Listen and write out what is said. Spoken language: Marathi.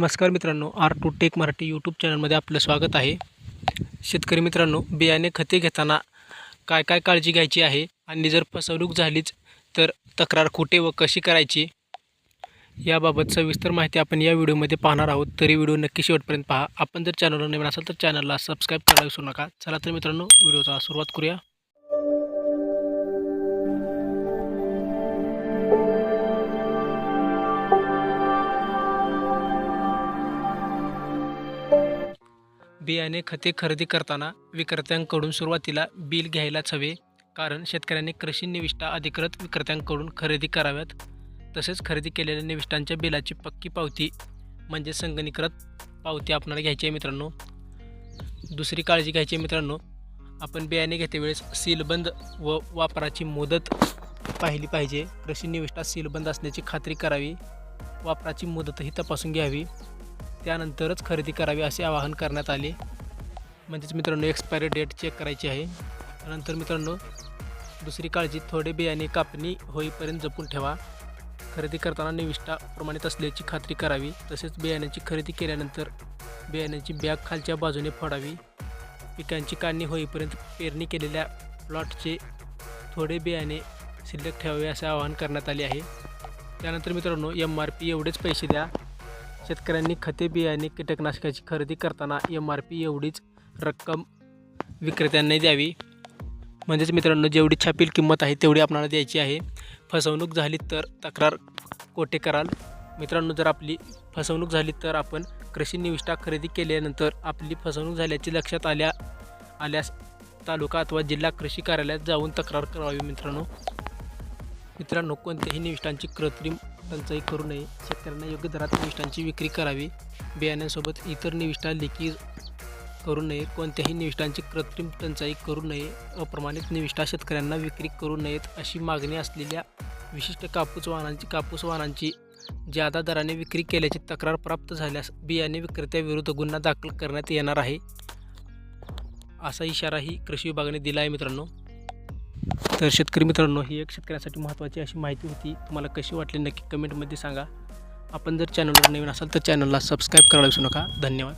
नमस्कार मित्रांनो R two tech Marathi YouTube चॅनलमध्ये आपलं स्वागत आहे. शेतकरी मित्रांनो बियाणे खते घेताना काय काय काळजी घ्यायची आहे आणि जर फसवणूक झालीच तर तक्रार कुठे व कशी करायची याबाबत सविस्तर माहिती आपण या व्हिडिओमध्ये पाहणार आहोत. तरी व्हिडिओ नक्की शेवटपर्यंत पहा. आपण जर चॅनलवर नवीन असाल तर चॅनलला सबस्क्राईब करायला विसरू नका. चला तर मित्रांनो व्हिडिओचा सुरुवात करूया. बियाणे खते खरेदी करताना विक्रेत्यांकडून सुरुवातीला बिल घ्यायलाच हवे कारण शेतकऱ्यांनी कृषी निविष्ठा अधिकृत विक्रेत्यांकडून खरेदी कराव्यात. तसेच खरेदी केलेल्या निविष्ठांच्या बिलाची पक्की पावती म्हणजे संगणीकृत पावती आपल्याला घ्यायची आहे मित्रांनो. दुसरी काळजी घ्यायची आहे मित्रांनो आपण बियाणे घेतेवेळेस सीलबंद व वापराची मुदत पाहिली पाहिजे. कृषी निविष्ठा सीलबंद असण्याची खात्री करावी. वापराची मुदतही तपासून घ्यावी. त्यानंतरच खरेदी करावी असे आवाहन करण्यात आले. म्हणजेच मित्रांनो एक्सपायरी डेट चेक करायची आहे. त्यानंतर मित्रांनो दुसरी काळजी थोडे बियाणे कापणी होईपर्यंत जपून ठेवा. खरेदी करताना निविष्ठा प्रमाणित असल्याची खात्री करावी. तसेच बियाण्याची खरेदी केल्यानंतर बियाण्याची बॅग खालच्या बाजूने फोडावी. पिकांची काढणी होईपर्यंत पेरणी केलेल्या प्लॉटचे थोडे बियाणे शिल्लक ठेवावे असे आवाहन करण्यात आले आहे. त्यानंतर मित्रांनो एम आर पी एवढेच पैसे द्या. शेतकऱ्यांनी खते बियाणे कीटकनाशकाची खरेदी करताना एम आर पी एवढीच रक्कम विक्रेत्यांनी द्यावी. म्हणजेच मित्रांनो जेवढी छापील किंमत आहे तेवढी आपल्याला द्यायची आहे. फसवणूक झाली तर तक्रार कोठे कराल? मित्रांनो जर आपली फसवणूक झाली तर आपण कृषी निविष्ठा खरेदी केल्यानंतर आपली फसवणूक झाल्याची लक्षात आल्या आल्यास तालुका अथवा जिल्हा कृषी कार्यालयात जाऊन तक्रार करावी मित्रांनो. मित्रांनो कोणत्याही निविष्ठांची कृत्रिम टंचाई करू नये. शेतकऱ्यांना योग्य दरात निविष्ठांची विक्री करावी. बियाण्यांसोबत इतर निविष्ठा लिकी करू नये. कोणत्याही निविष्ठांची कृत्रिम टंचाई करू नये. अप्रमाणित निविष्ठा शेतकऱ्यांना विक्री करू नयेत अशी मागणी असलेल्या विशिष्ट कापूस वाहनांची कापूस वाहनांची जादा दराने विक्री केल्याची तक्रार प्राप्त झाल्यास बियाणे विक्रेत्याविरुद्ध गुन्हा दाखल करण्यात येणार आहे. असा इशाराही कृषी विभागाने दिला आहे मित्रांनो. तर शेतकरी मित्रांनो ही एक शेतकऱ्यासाठी महत्त्वाची अशी माहिती होती. तुम्हाला कशी वाटली नक्की कमेंटमध्ये सांगा. आपण जर चॅनलवर नवीन असाल तर चॅनलला सबस्क्राईब करायला विसरू नका. धन्यवाद.